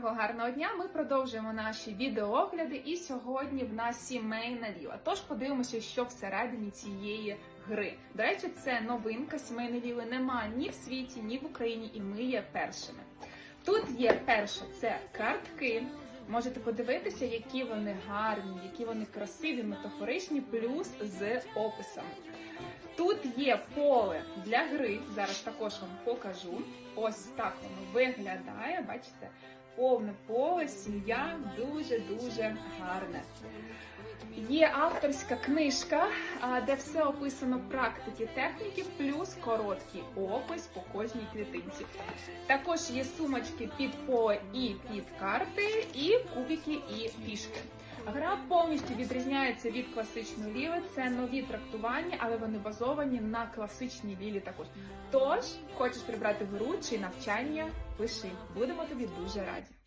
Доброго гарного дня! Ми продовжуємо наші відеоогляди, і сьогодні в нас сімейна віла. Тож подивимося, що всередині цієї гри. До речі, це новинка сімейної віли. Нема ні в світі, ні в Україні, і ми є першими. Тут є перше це картки. Можете подивитися, які вони гарні, які вони красиві, метафоричні, плюс з описами. Тут є поле для гри. Зараз також вам покажу. Ось так воно виглядає. Бачите, повне поле, сім'я дуже дуже гарне. Є авторська книжка, де все описано в практики техніки, плюс короткий опис по кожній клітинці. Також є сумочки під поле і під карти, і кубики, і фішки. Гра повністю відрізняється від класичної ліли. Це нові трактування, але вони базовані на класичній лілі також. Тож, хочеш прибрати гру чи навчання, пиши. Будемо тобі дуже раді.